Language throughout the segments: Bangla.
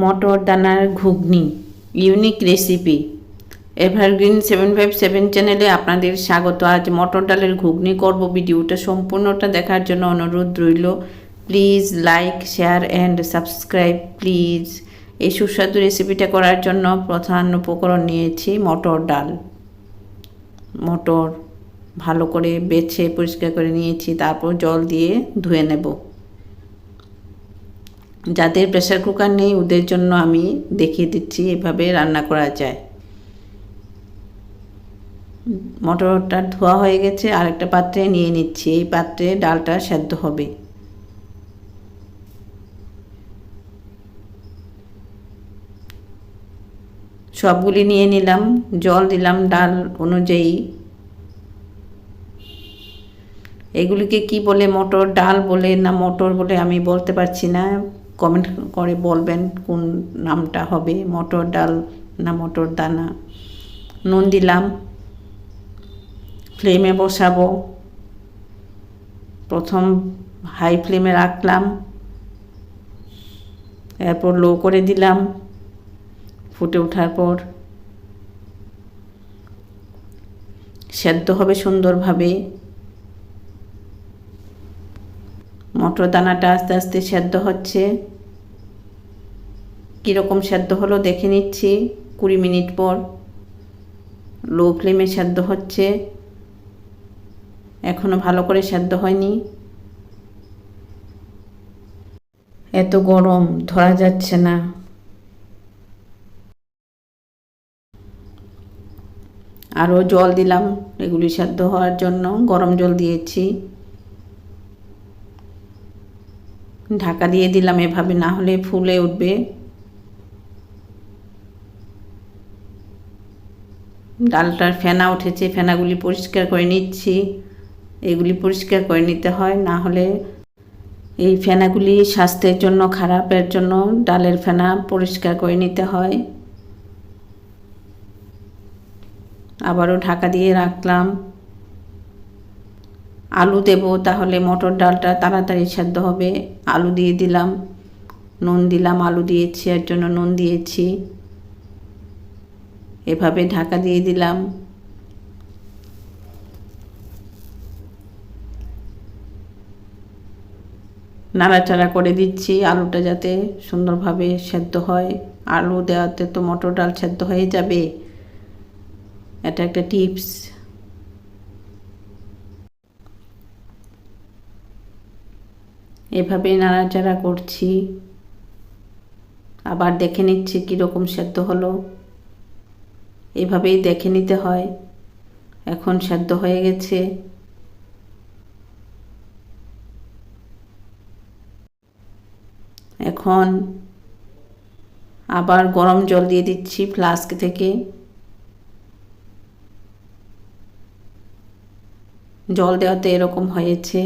মটর দানার ঘুগনি unique recipe evergreen seven five seven চ্যানেলে আপনাদের স্বাগত। আজ মটর ডালের ঘুগনি করব। ভিডিওটা সম্পূর্ণটা দেখার জন্য অনুরোধ রইল। Please like share and subscribe please এই সুস্বাদু রেসিপিটা করার জন্য প্রধান উপকরণ নিয়েছি মটর ডাল। মটর ভালো করে বেছে, পরিষ্কার করে নিয়েছি। তারপর জল দিয়ে ধুয়ে নেব। যাদের প্রেশার কুকার নেই, ওদের জন্য আমি দেখিয়ে দিচ্ছি এভাবে রান্না করা যায়। মটরটা ধোয়া হয়ে গেছে, আরেকটা পাত্রে নিয়ে নিচ্ছি। এই পাত্রে ডালটা সেদ্ধ হবে। সবগুলি নিয়ে নিলাম, জল দিলাম ডাল অনুযায়ী। এগুলিকে কি বলে মটর ডাল বলে না মটর বলে আমি বলতে পারছি না। কমেন্ট করে বলবেন কোন নামটা হবে, মটর ডাল না মটর দানা। নুন দিলাম ফ্লেমে বসাবো। প্রথম হাই ফ্লেমে রাখলাম। এরপর লো করে দিলাম। ফুটে ওঠার পর সেদ্ধ হবে সুন্দরভাবে। মটর দানাটা আস্তে আস্তে সেদ্ধ হচ্ছে। কীরকম সেদ্ধ হলো দেখে নিচ্ছি, কুড়ি মিনিট পর। লো ফ্লেমে সেদ্ধ হচ্ছে। এখনও ভালো করে সেদ্ধ হয়নি। এত গরম, ধরা যাচ্ছে না। আরও জল দিলাম এগুলি সেদ্ধ হওয়ার জন্য। গরম জল দিয়েছি। ঢাকা দিয়ে দিলাম এভাবে, না হলে ফুলে উঠবে। ডালটার ফেনা উঠেছে, ফেনাগুলি পরিষ্কার করে নিচ্ছি। এগুলি পরিষ্কার করে নিতে হয়, না হলে এই ফেনাগুলি স্বাস্থ্যের জন্য, খারাপের জন্য ডালের ফেনা পরিষ্কার করে নিতে হয়। আবারও ঢাকা দিয়ে রাখলাম। আলু দেব, তাহলে মটর ডালটা তাড়াতাড়ি সেদ্ধ হবে। আলু দিয়ে দিলাম, নুন দিলাম, আলু দিয়েছি, এর জন্য নুন দিয়েছি। এভাবে ঢাকা দিয়ে দিলাম। নাড়াচাড়া করে দিচ্ছি আলুটা যাতে সুন্দরভাবে সেদ্ধ হয়। আলু দেওয়াতে তো মটর ডাল সেদ্ধ হয়ে যাবে। এটা একটা টিপস। এভাবে নাড়াচাড়া করছি। আবার দেখে নিচ্ছি কীরকম সেদ্ধ হলো। এভাবেই দেখে নিতে হয়। এখন সেদ্ধ হয়ে গেছে। এখন আবার গরম জল দিয়ে দিচ্ছি ফ্লাস্ক থেকে। জল দেওয়াতে এরকম হয়েছে।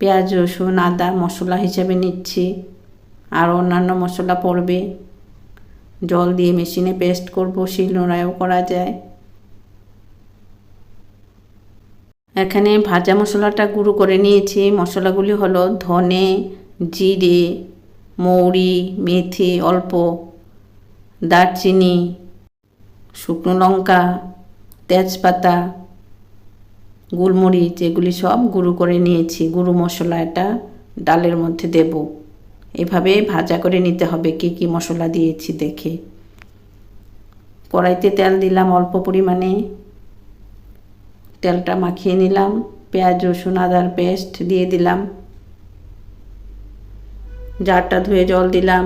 পেঁয়াজ, রসুন, আদা, মশলা হিসেবে নিচ্ছি। আর অন্যান্য মশলা পড়বে। জল দিয়ে মেশিনে পেস্ট করব, শিলনোড়ায়ও করা যায়। এখানে ভাজা মশলাটা গুঁড়ো করে নিয়েছি। মশলাগুলি হলো ধনে, জিরে, মৌরি, মেথি, অল্প দারচিনি, শুকনো লঙ্কা, তেজপাতা, গোলমরিচ, এগুলি সব গুঁড়ো করে নিয়েছি। গুঁড়ো মশলা এটা ডালের মধ্যে দেব। এভাবে ভাজা করে নিতে হবে, কি কি মশলা দিয়েছি দেখে। কড়াইতে তেল দিলাম অল্প পরিমাণে। তেলটা মাখিয়ে নিলাম, পেঁয়াজ, রসুন, আদার পেস্ট দিয়ে দিলাম। জারটা ধুয়ে জল দিলাম,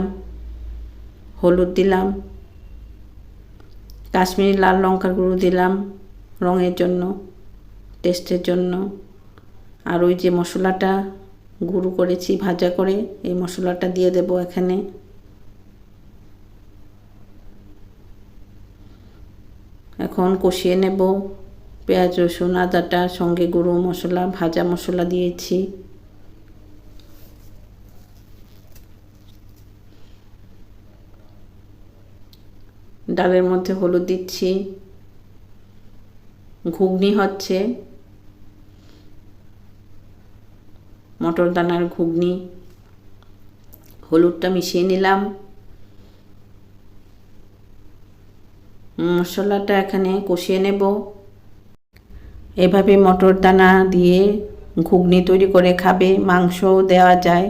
হলুদ দিলাম, কাশ্মীরি লাল লঙ্কার গুঁড়ো দিলাম রঙের জন্য, টেস্টের জন্য। আর ওই যে মশলাটা গুঁড়ো করেছি, ভাজা করে। এই মশলাটা দিয়ে দেব এখানে। এখন কষিয়ে নেব। পেঁয়াজ, রসুন, আদাটা, সঙ্গে গুঁড়ো মশলা, ভাজা মশলা দিয়েছি। ডালের মধ্যে হলুদ দিচ্ছি। ঘুগনি হচ্ছে। মটর দানার ঘুগনি, হলুদটা মিশিয়ে নিলাম। মশলাটা এখানে কষিয়ে নেব। এভাবে মটর দানা দিয়ে ঘুগনি তৈরি করে খাবে, মাংসও দেওয়া যায়।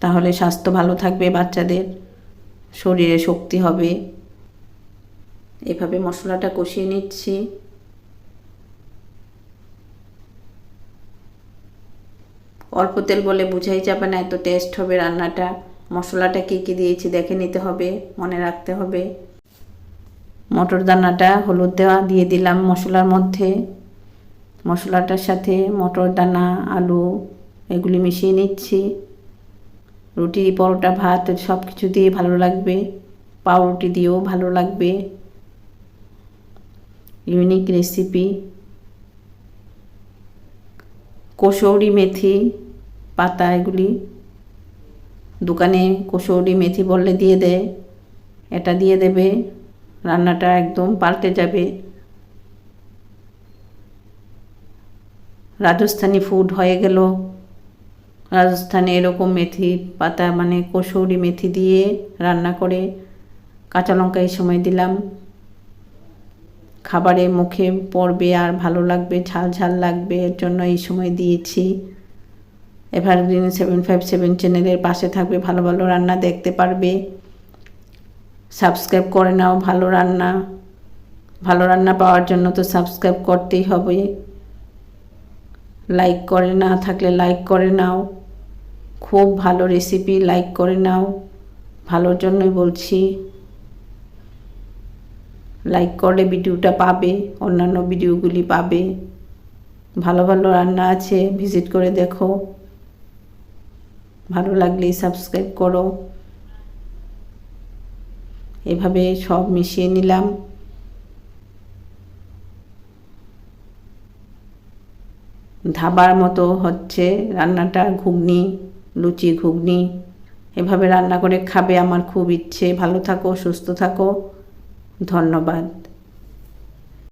তাহলে স্বাস্থ্য ভালো থাকবে বাচ্চাদের, শরীরে শক্তি হবে। এভাবে মশলাটা কষিয়ে নিচ্ছি। অল্প তেল বলে বুঝাই যাবে না, এত টেস্ট হবে রান্নাটা। মশলাটা কী কী দিয়েছি দেখে নিতে হবে, মনে রাখতে হবে। মটর দানাটা হলুদ দেওয়া দিয়ে দিলাম মশলার মধ্যে। মশলাটার সাথে মটর দানা, আলু, এগুলি মিশিয়ে নিচ্ছি। রুটি, পরোটা, ভাত সব কিছু দিয়ে ভালো লাগবে। পাউরুটি দিয়েও ভালো লাগবে। ইউনিক রেসিপি কসৌরি মেথি পাতা এগুলি। দোকানে কসৌরি মেথি বললে দিয়ে দেয় এটা দিয়ে দেবে, রান্নাটা একদম পাল্টে যাবে। রাজস্থানি ফুড হয়ে গেল। রাজস্থানে এরকম মেথি পাতা মানে কসৌরি মেথি দিয়ে রান্না করে কাঁচা লঙ্কা এই সময় দিলাম। খাবারে মুখে পড়বে আর ভালো লাগবে, ঝাল ঝাল লাগবে, এর জন্য এই সময় দিয়েছি। এভারগ্রিন সেভেন ফাইভ সেভেন চ্যানেলের পাশে থাকবে, ভালো ভালো রান্না দেখতে পারবে। সাবস্ক্রাইব করে নাও, ভালো রান্না। ভালো রান্না পাওয়ার জন্য তো সাবস্ক্রাইব করতেই হবে। লাইক করে না থাকলে লাইক করে নাও। খুব ভালো রেসিপি লাইক করে নাও। ভালোর জন্যই বলছি। লাইক করলে ভিডিওটা পাবে, অন্যান্য ভিডিওগুলি পাবে। ভালো ভালো রান্না আছে ভিজিট করে দেখো। ভালো লাগলে সাবস্ক্রাইব করো। এভাবে সব মিশিয়ে নিলাম। ধাবার মতো হচ্ছে রান্নাটা ঘুগনি, লুচি ঘুগনি। এভাবে রান্না করে খাবে আমার খুব ইচ্ছে। ভালো থাকো, সুস্থ থাকো। ধন্যবাদ।